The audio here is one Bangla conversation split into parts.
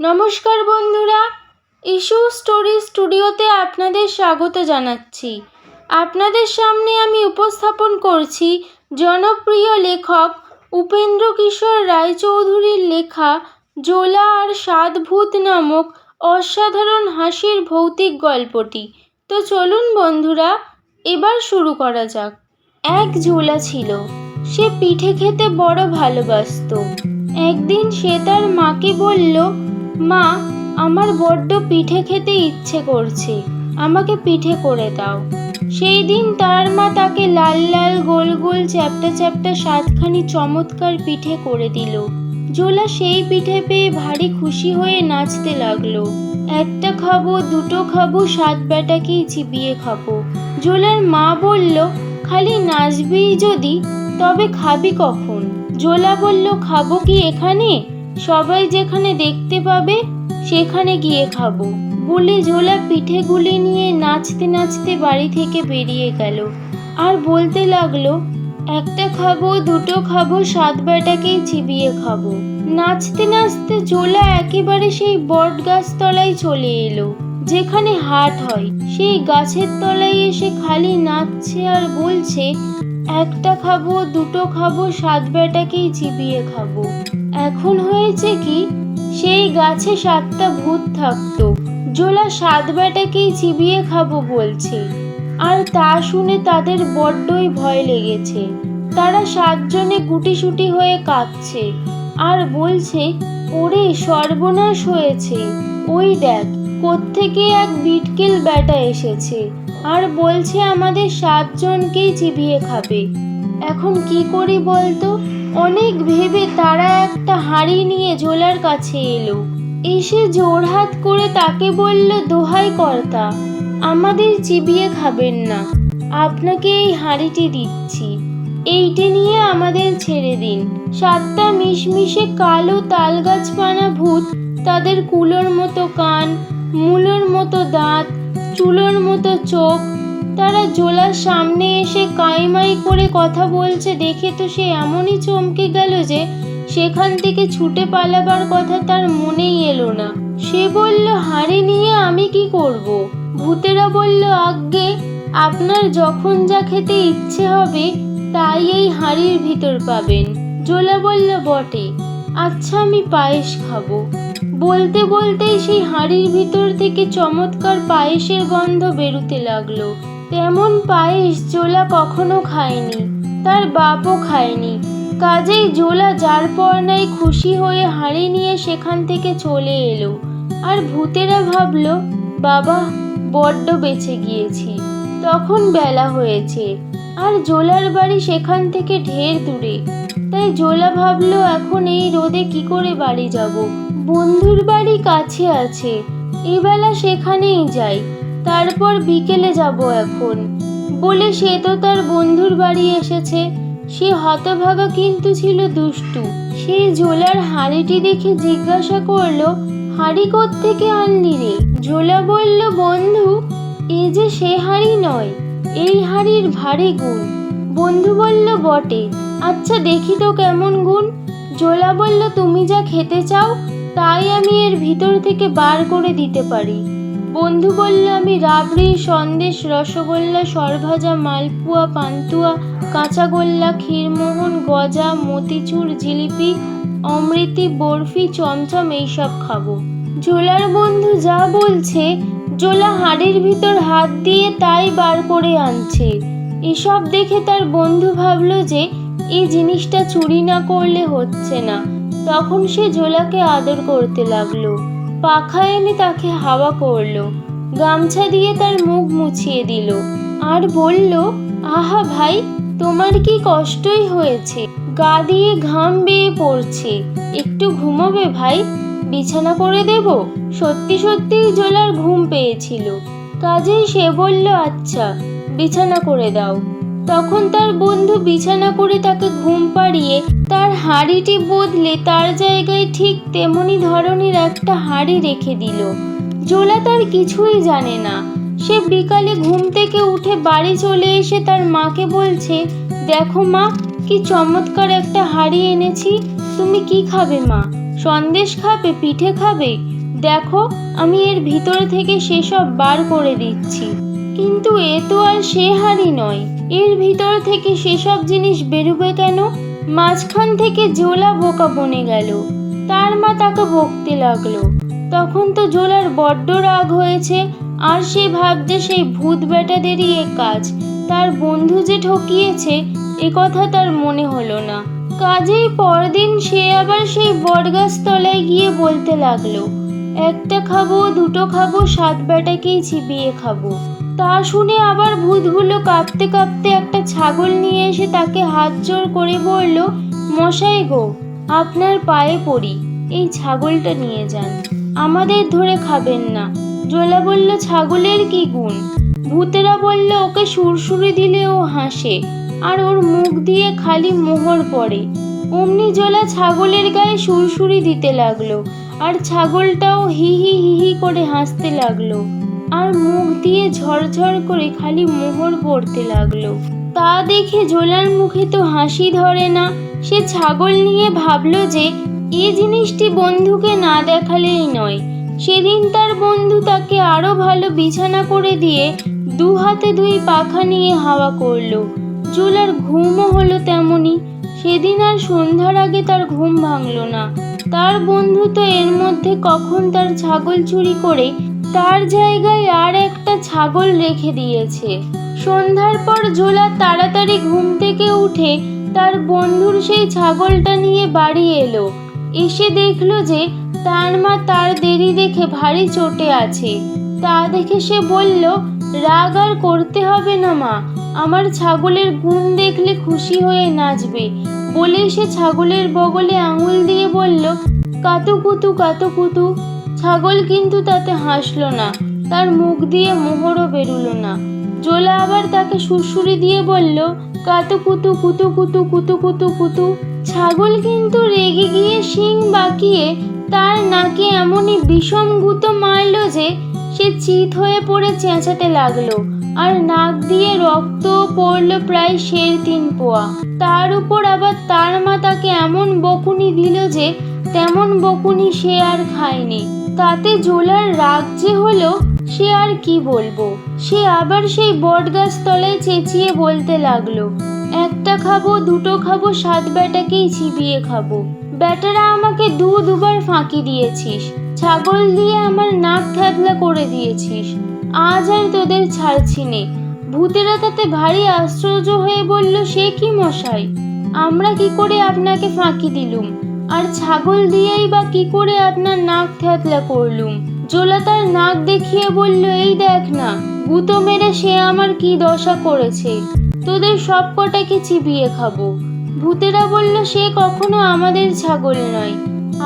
নমস্কার বন্ধুরা ইস্যু স্টোরি স্টুডিওতে আপনাদের স্বাগত জানাচ্ছি। আপনাদের সামনে আমি উপস্থাপন করছি জনপ্রিয় লেখক উপেন্দ্র কিশোর রায়চৌধুরীর লেখা জোলা আর সাতভূত নামক অসাধারণ হাসির ভৌতিক গল্পটি। তো চলুন বন্ধুরা, এবার শুরু করা যাক। এক জোলা ছিল। সে পিঠে খেতে বড় ভালোবাসতো। একদিন সে তার মাকে বলল মা, আমার বড্ড পিঠে খেতে ইচ্ছে করছে, আমাকে পিঠে করে দাও। সেই দিন তার মা তাকে লাল লাল, গোল গোল, চ্যাপটা চ্যাপটা, সাতখানি চমৎকার পিঠে করে দিল। জোলা সেই পিঠে পেয়ে ভারী খুশি হয়ে নাচতে লাগল। একটা খাব, দুটো খাব, সাত বেটাকেই চিবিয়ে খাব। জোলার মা বলল, খালি নাচবিই যদি, তবে খাবি কখন? জোলা বলল, খাব কি এখানে? সবাই যেখানে দেখতে পাবে, সেখানে গিয়ে খাব। বলে জোলা পিঠেগুলি নিয়ে নাচতে নাচতে বাড়ি থেকে বেরিয়ে গেল। আর বলতে লাগল, একটা খাব, দুটো খাব, সাত বেটাকেই চিবিয়ে খাব। নাচতে নাচতে জোলা একেবারে সেই বট গাছ তলায় চলে এলো, যেখানে হাট হয়। সেই গাছের তলায় এসে খালি নাচছে আর বলছে, একটা খাব, দুটো খাব, সাত বেটাকেই চিবিয়ে খাব। এখন হয়েছে কি? সেই গাছে সাতটা ভূত থাকতো। জোলা সাত বেটাকেই চিবিয়ে খাব বলছে। আর তা শুনে তাদের বড্ডই ভয় লেগেছে। তারা সাতজনে গুটিসুটি হয়ে কাঁদছে। আর বলছে, ওরে সর্বনাশ হয়েছে। ওই দেখ, কোত্থেকে এক বিটকেল বেটা এসেছে। আর বলছে আমাদের সাতজনকেই চিবিয়ে খাবে। এখন কি করি বলতো? অনেক ভেবে তারা একটা হাঁড়ি নিয়ে ঝোলার কাছে এলো। এসে জোড়হাত করে তাকে বলল, দোহাই কর্তা, আমাদের চিবিয়ে খাবেন না। আপনাকে এই হাঁড়িটি দিচ্ছি। এইটি নিয়ে আমাদের ছেড়ে দিন। সাতটা মিশমিশে কালো তালগাছপানা ভূত, তাদের কুলোর মতো কান, মূলোর মতো দাঁত, চুলোর মতো চোখ তারা জোলার সামনে এসে কাইমাই করে কথা বলছে। দেখে তো সে এমনই চমকে গেল যে, সেখান থেকে ছুটে পালাবার কথা তার মনেই এলো না। সে বলল, হাঁড়ি নিয়ে আমি কি করব। ভূতেরা বলল, আজ্ঞে, আপনার যখন যা খেতে ইচ্ছে হবে, তাই এই হাঁড়ির ভিতর পাবেন। জোলা বলল, বটে আচ্ছা আমি পায়েস খাব। বলতে বলতেই সেই হাঁড়ির ভিতর থেকে চমৎকার পায়েসের গন্ধ বেরুতে লাগল। তেমন পায়েস জোলা কখনো খায়নি, তার বাপও খায়নি। কাজেই জোলা যার পর নাই খুশি হয়ে হাঁড়ি নিয়ে সেখান থেকে চলে এলো। আর ভূতেরা ভাবল, বাবা, বড্ড বেঁচে গিয়েছি। তখন বেলা হয়েছে, আর জোলার বাড়ি সেখান থেকে ঢের দূরে। তাই জোলা ভাবলো, এখন এই রোদে কি করে বাড়ি যাব? বন্ধুর বাড়ি কাছে আছে, এবেলা সেখানেই যাই। তারপর বিকেলে যাব এখন। বলে সে তো তার বন্ধুর বাড়ি এসেছে। সে হতভাগা কিন্তু ছিল দুষ্টু। সে ঝোলার হাঁড়িটি দেখে জিজ্ঞাসা করল, হাঁড়ি থেকে আনলি রে? জোলা বলল, বন্ধু এ যে সে হাঁড়ি নয়, এই হাঁড়ির ভারী গুণ। বন্ধু বলল, বটে। আচ্ছা দেখি তো কেমন গুণ। জোলা বলল, তুমি যা খেতে চাও, তাই আমি এর ভিতর থেকে বার করে দিতে পারি। বন্ধু বলল আমি রাবড়ি, সন্দেশ, রসগোল্লা, সরভাজা, মালপুয়া, পান্তুয়া কাঁচাগোল্লা ক্ষীরমোহন, গজা, মতিচুর, জিলিপি, অমৃতি, বরফি, চমচম এইসব খাব। জোলার বন্ধু যা বলছে জোলা হাড়ির ভিতর হাত দিয়ে তাই বার করে আনছে। এসব দেখে তার বন্ধু ভাবলো যে এই জিনিসটা চুরি না করলে হচ্ছে না। তখন সে জোলাকে আদর করতে লাগল। পাখা এনে তাকে হাওয়া করল, গামছা দিয়ে তার মুখ মুছিয়ে দিল আর বলল, আহা ভাই, তোমার কি কষ্টই হয়েছে? গা দিয়ে ঘাম বেয়ে পড়ছে। একটু ঘুমোবে ভাই? বিছানা করে দেব? সত্যি সত্যিই জোলার ঘুম পেয়েছিল। কাজেই সে বলল আচ্ছা বিছানা করে দাও। তখন তার বন্ধু বিছানা করে তাকে ঘুম পাড়িয়ে তার হাঁড়িটি বদলে তার জায়গায় ঠিক তেমনি ধরনের একটা হাঁড়ি রেখে দিল। জোলা তার কিছুই জানে না। সে বিকালে ঘুম থেকে উঠে বাড়ি চলে এসে তার মাকে বলছে, দেখো মা, কি চমৎকার একটা হাঁড়ি এনেছি। তুমি কি খাবে মা? সন্দেশ খাবে, পিঠে খাবে? দেখো, আমি এর ভিতর থেকে সেসব বার করে দিচ্ছি। কিন্তু এ তো আর সে হাড়ি নয়। এর ভিতর থেকে সেসব জিনিস বেরোবে কেন? মাঝখান থেকে জোলা বোকা বনে গেল। তার মা তাকে বকতে লাগল। তখন তো জোলার বড্ড রাগ হয়েছে, আর সে ভাবছে সেই ভূত বেটাদেরই এ কাজ। তার বন্ধু যে ঠকিয়েছে, এ কথা তার মনে হলো না। কাজেই পরদিন সে আবার সেই বটগাছ তলায় গিয়ে বলতে লাগল, একটা খাব, দুটো খাব, সাত বেটাকেই চিবিয়ে খাব। তা শুনে আবার ভূতগুলো কাঁপতে কাঁপতে একটা ছাগল নিয়ে এসে তাকে হাত জোর করে বলল, মশাই গো, আপনার পায়ে পড়ি, এই ছাগলটা নিয়ে যান। আমাদের ধরে খাবেন না। জোলা বলল, ছাগলের কি গুণ? ভূতেরা বলল, ওকে সুরসুরি দিলে ও হাসে, আর ওর মুখ দিয়ে খালি মোহর পড়ে। অমনি জোলা ছাগলের গায়ে সুরসুরি দিতে লাগল, আর ছাগলটাও হি হি হি হি করে হাসতে লাগল। আর মুখ দিয়ে ঝরঝর করে খালি মোহর পড়তে লাগল। তা দেখে জোলার মুখে তো হাসি ধরে না। সে ছাগল নিয়ে ভাবলো যে, এ জিনিসটি বন্ধুকে না দেখালেই নয়। সেদিন তার বন্ধু তাকে আরও ভালো বিছানা করে দিয়ে দু হাতে দুই পাখা নিয়ে হাওয়া করল। জোলার ঘুমও হলো তেমনই। সেদিন আর সন্ধ্যার আগে তার ঘুম ভাঙল না। তার বন্ধু তো এর মধ্যে কখন তার ছাগল চুরি করে তার জায়গায় আর একটা ছাগল রেখে দিয়েছে। সন্ধ্যার পর জোলা তাড়াতাড়ি ঘুম থেকে উঠে তার বন্ধুর সেই ছাগলটা নিয়ে বাড়ি এলো। এসে দেখল যে তার মা তার দেরি দেখে ভারী চটে আছে। তা দেখে সে বলল, রাগ আর করতে হবে না মা। আমার ছাগলের গুণ দেখলে খুশি হয়ে নাচবে। বলেই সে ছাগলের বগলে আঙুল দিয়ে বলল, কাতু কুতু কাতু কুতু। ছাগল কিন্তু তাতে হাসলো না। তার মুখ দিয়ে মোহরও বেরুলো না। জোলা আবার তাকে সুরসুরি দিয়ে বলল, কাতু কুতু কুতু কুতু কুতু কুতু কুতু। ছাগল কিন্তু রেগে গিয়ে শিং বাঁকিয়ে তার নাকে এমনই বিষম গুঁতো মারলো যে সে চিত হয়ে পড়ে চেঁচাতে লাগল আর নাক দিয়ে রক্ত পড়ল প্রায় শের তিন পোয়া। তার উপর আবার তার মা তাকে এমন বকুনি দিল যে তেমন বকুনি সে আর খায়নি। তাতে জোলার রাগ যে হলো, সে আর কি বলব? সে আবার সেই বটগাছ তলায় চেঁচিয়ে বলতে লাগল, একটা খাব, দুটো খাব, সাত বেটাকেই চিবিয়ে খাব। বেটারা আমাকে দু দুবার ফাঁকি দিয়েছিস, ছাগল দিয়ে আমার নাক থ্যাতলা করে দিয়েছিস। আজ আর তোদের ছাড়ছি নে। ভূতেরা তাতে ভারী আশ্চর্য হয়ে বলল, সে কি মশাই? আমরা কি করে আপনাকে ফাঁকি দিলুম? আর ছাগল দিয়েই বা কি করে আপনার নাক থ্যাতলা করলুম? জোলা তার নাক দেখিয়ে বলল, এই দেখ না, গুঁতো মেরে সে আমার কি দশা করেছে? তোদের সব কটাকে চিবিয়ে খাব? ভূতেরা বলল, সে কখনো আমাদের ছাগল নয়।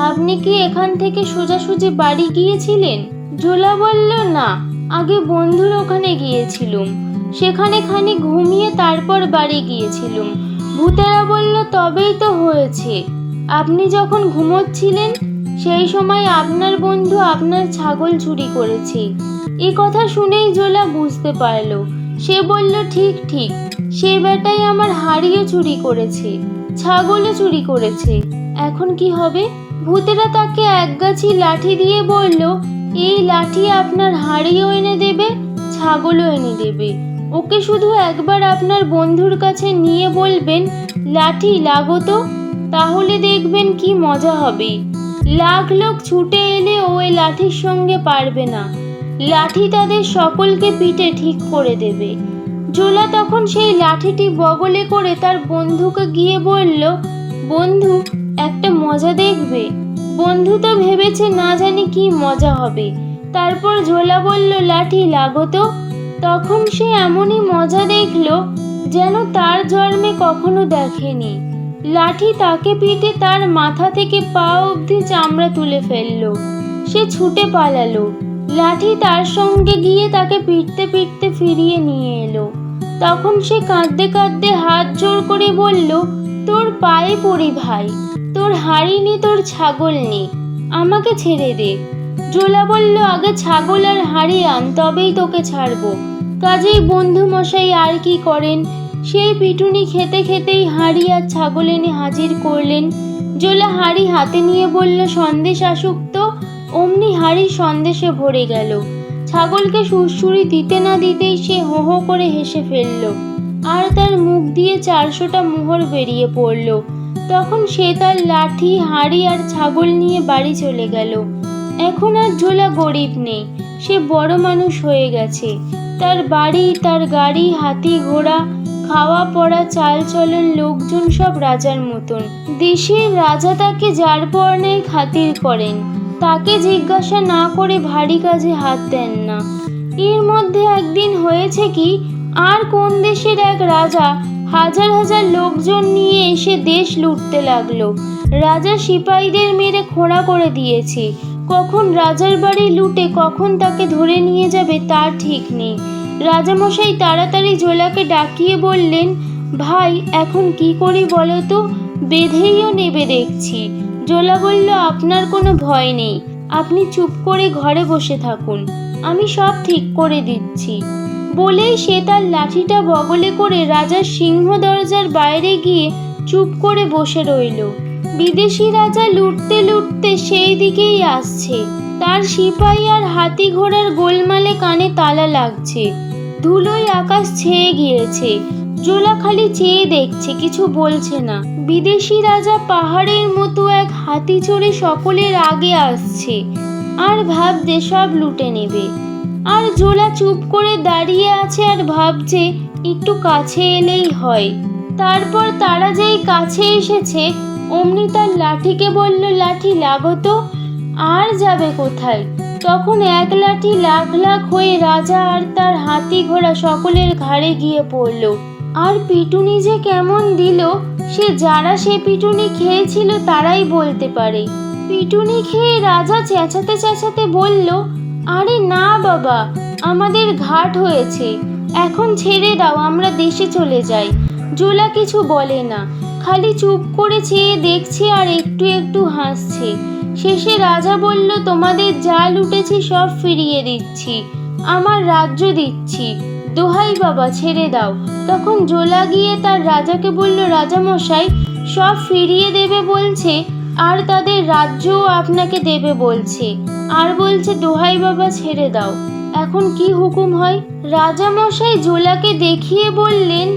আপনি কি এখান থেকে সোজাসুজি বাড়ি গিয়েছিলেন? জোলা বলল, না, আগে বন্ধুর ওখানে গিয়েছিলুম। সেখানে খানি ঘুমিয়ে তারপর বাড়ি গিয়েছিলুম। ভূতেরা বলল, তবেই তো হয়েছে। আপনি যখন ঘুমোচ্ছিলেন, সেই সময় আপনার বন্ধু আপনার ছাগল চুরি করেছে। এ কথা শুনেই জোলা বুঝতে পারল। সে বলল, ঠিক ঠিক, সে বেটাই আমার হাড়িও চুরি করেছে, ছাগলও চুরি করেছে। এখন কি হবে? ভূতেরা তাকে একগাছি লাঠি দিয়ে বলল, এই লাঠি আপনার হাড়িও এনে দেবে, ছাগলও এনে দেবে। ওকে শুধু একবার আপনার বন্ধুর কাছে নিয়ে বলবেন, লাঠি লাগো তো তাহলে দেখবেন কি মজা হবে। লাখ লোক ছুটে এলে ওই লাঠির সঙ্গে পারবে না। লাঠি তাদের সকলকে পিঠে ঠিক করে দেবে। জোলা তখন সেই লাঠিটি বগলে করে তার বন্ধুকে গিয়ে বলল, বন্ধু, একটা মজা দেখবে। বন্ধু তো ভেবেছে না জানি কি মজা হবে। তারপর ঝোলা বলল, লাঠি লাগো তো। তখন সে এমনই মজা দেখল যেন তার জন্মে কখনো দেখেনি। লাঠি তাকে পিটে তার মাথা থেকে পা অবধি চামড়া তুলে ফেলল। সে ছুটে পালালো। লাঠি তার সঙ্গে গিয়ে তাকে পিটতে পিটতে ফিরিয়ে নিয়ে এলো। তখন সে কাঁদতে কাঁদতে হাত জোর করে বলল, তোর পায়ে পড়ি ভাই, তোর হাড়ি নে, তোর ছাগল নে, আমাকে ছেড়ে দে। জোলা বলল, আগে ছাগল আর হাড়ি আন, তবেই তোকে ছাড়বো। কাজেই বন্ধু মশাই আর কি করেন? সেই পিটুনি খেতে খেতেই হাঁড়ি আর ছাগল এনে হাজির করলেন। জোলা হাঁড়ি হাতে নিয়ে বলল, সন্দেশ আসুক তো। অমনি হাঁড়ি সন্দেশে ভরে গেল। ছাগলকে সুরসুরি দিতে না দিতেই সে হো হো করে হেসে ফেলল। আর তার মুখ দিয়ে চারশোটা মোহর বেরিয়ে পড়ল। তখন সে তার লাঠি, হাঁড়ি আর ছাগল নিয়ে বাড়ি চলে গেল। এখন আর ঝোলা গরিব নেই, সে বড় মানুষ হয়ে গেছে। তার বাড়ি, তার গাড়ি, হাতি, ঘোড়া খাওয়া পড়া, চাল চলন, লোকজন সব রাজার মতন। দেশের রাজা তাকে যার পর্ণের খাতির করেন। তাকে জিজ্ঞাসা না করে ভারী কাজে হাত দেন না। এর মধ্যে একদিন হয়েছে কি, আর কোন দেশের এক রাজা হাজার হাজার লোকজন নিয়ে এসে দেশ লুটতে লাগল। রাজা সিপাহীদের মেরে খোঁড়া করে দিয়েছে। কখন রাজার বাড়ি লুটে, কখন তাকে ধরে নিয়ে যাবে তার ঠিক নেই। রাজামশাই তাড়াতাড়ি জোলাকে ডাকিয়ে বললেন, ভাই, এখন কি করি বলো তো? বেঁধেইও নেবে দেখছি। জোলা বলল, আপনার কোনো ভয় নেই। আপনি চুপ করে ঘরে বসে থাকুন। আমি সব ঠিক করে দিচ্ছি। বলেই সে তার লাঠিটা বগলে করে রাজার সিংহ দরজার বাইরে গিয়ে চুপ করে বসে রইল। বিদেশি রাজা লুটতে লুটতে সেই দিকেই আসছে। তার সিপাহী আর হাতি ঘোড়ার গোলমালে কানে তালা লাগছে। ধুলোয় আকাশ ছেয়ে গিয়েছে। জোলা খালি চেয়ে দেখছে, কিছু বলছে না। বিদেশি রাজা পাহাড়ের মতো এক হাতি চড়ে সকলের আগে আসছে। আর ভাবছে সব লুটে নেবে। আর জোলা চুপ করে দাঁড়িয়ে আছে আর ভাবছে, একটু কাছে এলেই হয়। তারপর তারা যেই কাছে এসেছে, অমনি তার লাঠিকে বলল, লাঠি লাগতো আর যাবে কোথায়? তখন এক লাঠি লাখ লাখ হয়ে রাজা আর তার হাতি ঘোড়া সকলের ঘাড়ে গিয়ে পড়ল। আর পিটুনি যে কেমন দিল, সে যারা সে পিটুনি খেয়েছিল তারাই বলতে পারে। পিটুনি খেয়ে রাজা চেঁচাতে চেঁচাতে বলল, আরে না বাবা, আমাদের ঘাট হয়েছে। এখন ছেড়ে দাও, আমরা দেশে চলে যাই জোলা কিছু বলে না। খালি চুপ করে চেয়ে দেখছে আর একটু একটু হাসছে। শেষে রাজা বলল, তোমাদের যা লুটেছি সব ফিরিয়ে দিচ্ছি, আমার রাজ্য দিচ্ছি। দোহাই বাবা, ছেড়ে দাও। তখন জোলা গিয়ে তার রাজাকে বলল, রাজামশাই, সব ফিরিয়ে দেবে বলছে, আর তাদের রাজ্যও আপনাকে দেবে বলছে। আর বলছে, দোহাই বাবা, ছেড়ে দাও। এখন কি হুকুম হয়? রাজামশাই জোলাকে দেখিয়ে বললেন,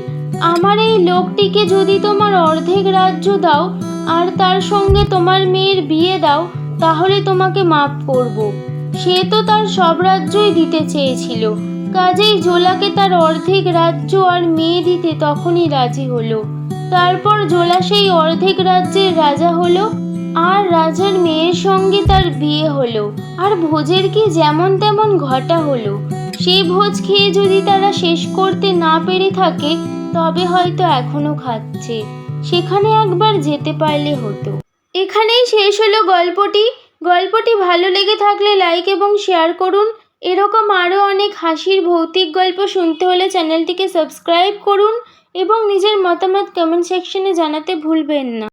আমার এই লোকটিকে যদি তোমার অর্ধেক রাজ্য দাও আর তার সঙ্গে তোমার মেয়ের বিয়ে দাও, তাহলে তোমাকে মাফ করব। সে তো তার সব রাজ্যই দিতে চেয়েছিল। কাজেই জোলাকে তার অর্ধেক রাজ্য আর মেয়ে দিতে তখনই রাজি হলো। তারপর জোলা সেই অর্ধেক রাজ্যের রাজা হলো আর রাজার মেয়ের সঙ্গে তার বিয়ে হলো। আর ভোজের কি যেমন তেমন ঘটা হলো। সেই ভোজ খেয়ে যদি তারা শেষ করতে না পেরে থাকে, তবে হয়তো এখনও খাচ্ছে। সেখানে একবার যেতে পারলে হতো। এখানেই শেষ হলো গল্পটি। গল্পটি ভালো লেগে থাকলে লাইক এবং শেয়ার করুন। এরকম আরও অনেক হাসির ভৌতিক গল্প শুনতে হলে চ্যানেলটিকে সাবস্ক্রাইব করুন এবং নিজের মতামত কমেন্ট সেকশনে জানাতে ভুলবেন না।